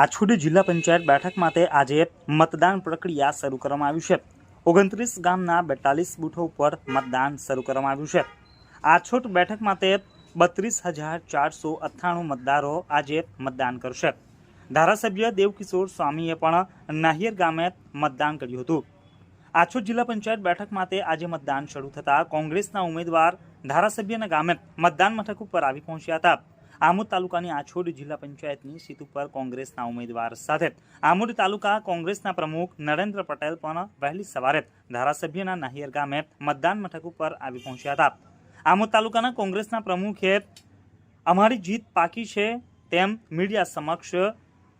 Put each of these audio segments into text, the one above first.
આછોડ જિલ્લા પંચાયત બેઠક માટે આજે મતદાન પ્રક્રિયા શરૂ કરવામાં આવ્યું છે. ઓગણત્રીસ ગામના બેતાલીસ બૂથો ઉપર મતદાન શરૂ કરવામાં આવ્યું છે. આછોટ બેઠક માટે બત્રીસ હજાર ચારસો અઠ્ઠાણું મતદારો આજે મતદાન કરશે. ધારાસભ્ય દેવકિશોર સ્વામીએ પણ નાહિયર ગામે મતદાન કર્યું હતું. આછોટ જિલ્લા પંચાયત બેઠક માટે આજે મતદાન શરૂ થતાં કોંગ્રેસના ઉમેદવાર ધારાસભ્યના ગામે મતદાન મથક ઉપર આવી પહોંચ્યા હતા. આમોદ તાલુકાની આછોડ જિલ્લા પંચાયતની સીટ ઉપર કોંગ્રેસના ઉમેદવાર સાથે. આમોદ તાલુકા કોંગ્રેસના પ્રમુખ નરેન્દ્ર પટેલ પણ વહેલી સવારે ધારાસભ્યના નાહિયર ગામે મતદાન મથક ઉપર આવી પહોંચ્યા હતા. આમોદ તાલુકાના કોંગ્રેસના પ્રમુખે અમારી જીત પાકી છે તેમ મીડિયા સમક્ષ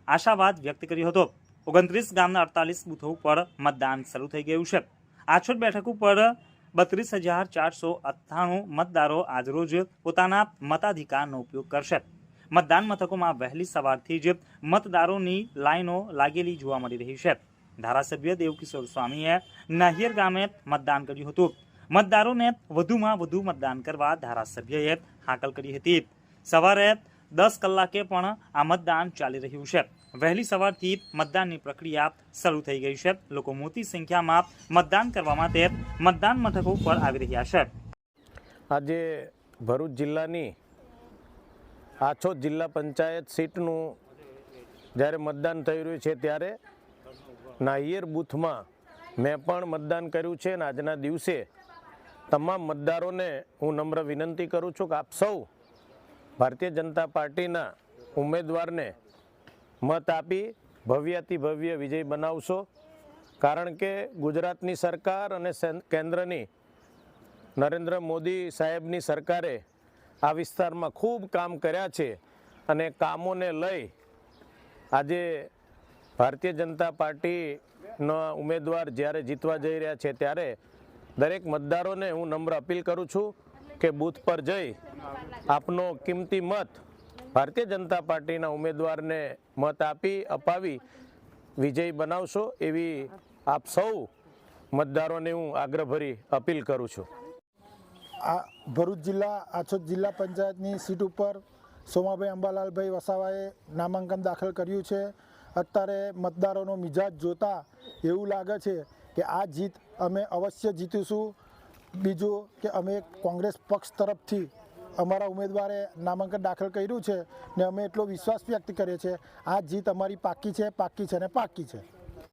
આશાવાદ વ્યક્ત કર્યો હતો. ઓગણત્રીસ ગામના અડતાલીસ બૂથો ઉપર મતદાન શરૂ થઈ ગયું છે. આછોડ બેઠક ઉપર બત્રીસ હજાર ચારસો અઠ્ઠાણું મતદારો આજરોજ પોતાના મતાધિકારનો ઉપયોગ કરશે. મતદાન મથકોમાં વહેલી સવારથી જ મતદારોની લાઈનો લાગેલી જોવા મળી રહી છે. ધારાસભ્ય દેવકિશોર સ્વામીએ નાહિયર ગામે મતદાન કર્યું હતું. મતદારોને વધુમાં વધુ મતદાન કરવા ધારાસભ્યએ હાકલ કરી હતી. સવારે દસ કલાકે પણ આ મતદાન ચાલી રહ્યું છે. વહેલી સવારથી મતદાનની પ્રક્રિયા શરૂ થઈ ગઈ છે. લોકો મોટી સંખ્યામાં મતદાન કરવા માટે મતદાન મથકો ઉપર આવી રહ્યા છે. આજે ભરૂચ જિલ્લાની આછોદ જિલ્લા પંચાયત સીટનું જ્યારે મતદાન થઈ રહ્યું છે ત્યારે નાહિયર બૂથમાં મેં પણ મતદાન કર્યું છે અને આજના દિવસે તમામ મતદારોને હું નમ્ર વિનંતી કરું છું કે આપ સૌ ભારતીય જનતા પાર્ટીના ઉમેદવારને મત આપી ભવ્યાતિ ભવ્ય વિજય બનાવશો. કારણ કે ગુજરાતની સરકાર અને કેન્દ્રની નરેન્દ્ર મોદી સાહેબની સરકારે આ વિસ્તારમાં ખૂબ કામ કર્યા છે અને કામોને લઈ આજે ભારતીય જનતા પાર્ટીનો ઉમેદવાર જ્યારે જીતવા જઈ રહ્યા છે ત્યારે દરેક મતદારોને હું નમ્ર અપીલ કરું છું કે બૂથ પર જઈ આપનો કિંમતી મત ભારતીય જનતા પાર્ટીના ઉમેદવારને મત આપી, અપાવી, વિજય બનાવશો એવી આપ સૌ મતદારોને હું આગ્રહભરી અપીલ કરું છું. આ ભરૂચ જિલ્લા આછોદ જિલ્લા પંચાયતની સીટ ઉપર સોમાભાઈ અંબાલાલભાઈ વસાવાએ નામાંકન દાખલ કર્યું છે. અત્યારે મતદારોનો મિજાજ જોતા એવું લાગે છે કે આ જીત અમે અવશ્ય જીતીશું. બીજું કે અમે કોંગ્રેસ પક્ષ તરફથી અમારા ઉમેદવારે નામાંકન દાખલ કર્યું છે ને અમે એટલો વિશ્વાસ વ્યક્ત કરીએ છીએ, આ જીત અમારી પાકી છે પાકી છે ને પાકી છે.